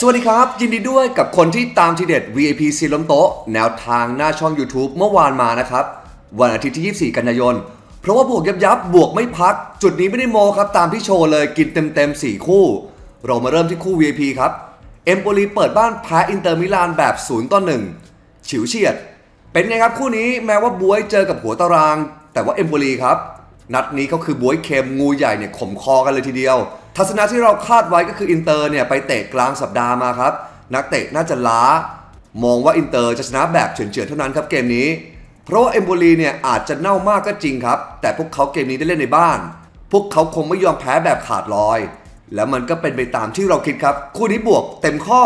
สวัสดีครับ ยินดีด้วยกับคนที่ตามทีเด็ด VIP ซีล้มโต๊ะ แนวทางหน้าช่อง YouTube เมื่อวานมานะครับ วันอาทิตย์ที่ 24 กันยายน เพราะว่าบวกยับยับบวกไม่พัก จุดนี้ไม่ได้โมครับ ตามที่โชว์เลยกินเต็มเต็มๆ4 คู่ เรามาเริ่มที่คู่ VIP ครับเอมโปลีเปิดบ้านแพ้อินเตอร์มิลานแบบ0ต่อ1ฉิวเฉียด เป็นไงครับคู่นี้แม้ว่าบวยเจอกับหัวตาราง แต่ว่าเอมโปลีครับนัดนี้ก็คือบวยเค็มงูใหญ่เนี่ยข่มคอกันเลยทีเดียว ทัศนะที่เราคาดไว้ก็คืออินเตอร์เนี่ยไปเตะกลางสัปดาห์มาครับ นักเตะน่าจะล้ามองว่าอินเตอร์จะชนะแบบเฉือนๆเท่านั้นครับเกมนี้ เพราะว่าเอมโบลีเนี่ยอาจจะเน่ามากก็จริงครับ แต่พวกเขาเกมนี้ได้เล่นในบ้าน พวกเขาคงไม่ยอมแพ้แบบขาดลอย แล้วมันก็เป็นไปตามที่เราคิดครับ คู่นี้บวกเต็มข้อ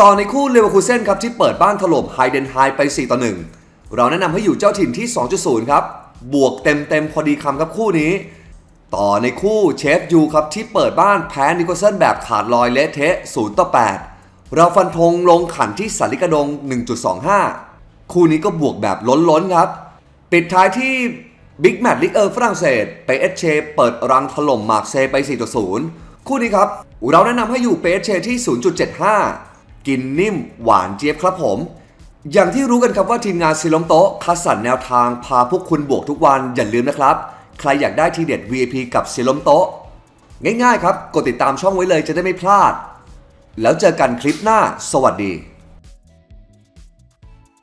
ต่อในคู่เลเวอร์คูเซ่นครับที่เปิดบ้านถล่มไฮเดนไฮไป 4 ต่อ 1 เราแนะนำให้อยู่เจ้าถิ่นที่ 2.0 ครับ บวกเต็มเต็มๆพอดีคำครับคู่นี้ ต่อในคู่เชฟยูครับที่เปิดบ้านแพ้นิโคเซนแบบขาดลอยเละเทะ0ต่อ8เราฟันธงลงขันที่สันลิกระดง 1.25 คู่นี้ก็บวกแบบล้นๆครับ ปิดท้ายที่บิ๊กแมตช์ลิกเออร์ฝรั่งเศสไปเอสเชเปิดรังถล่มมาร์กเซไป 4.0 คู่นี้ครับ เราแนะนำให้อยู่เปเอสเชที่ 0.75 กินนิ่มหวานเจี๊ยบครับผม อย่างที่รู้กันครับว่าทีมงานซิลมโตคัดสรรแนวทางพาพวกคุณบวกทุกวันอย่าลืมนะครับ ใครอยากได้ทีเด็ด VIP กับเซลมโต๊ะ ง่ายๆครับ กดติดตามช่องไว้เลยจะได้ไม่พลาด แล้วเจอกันคลิปหน้า สวัสดี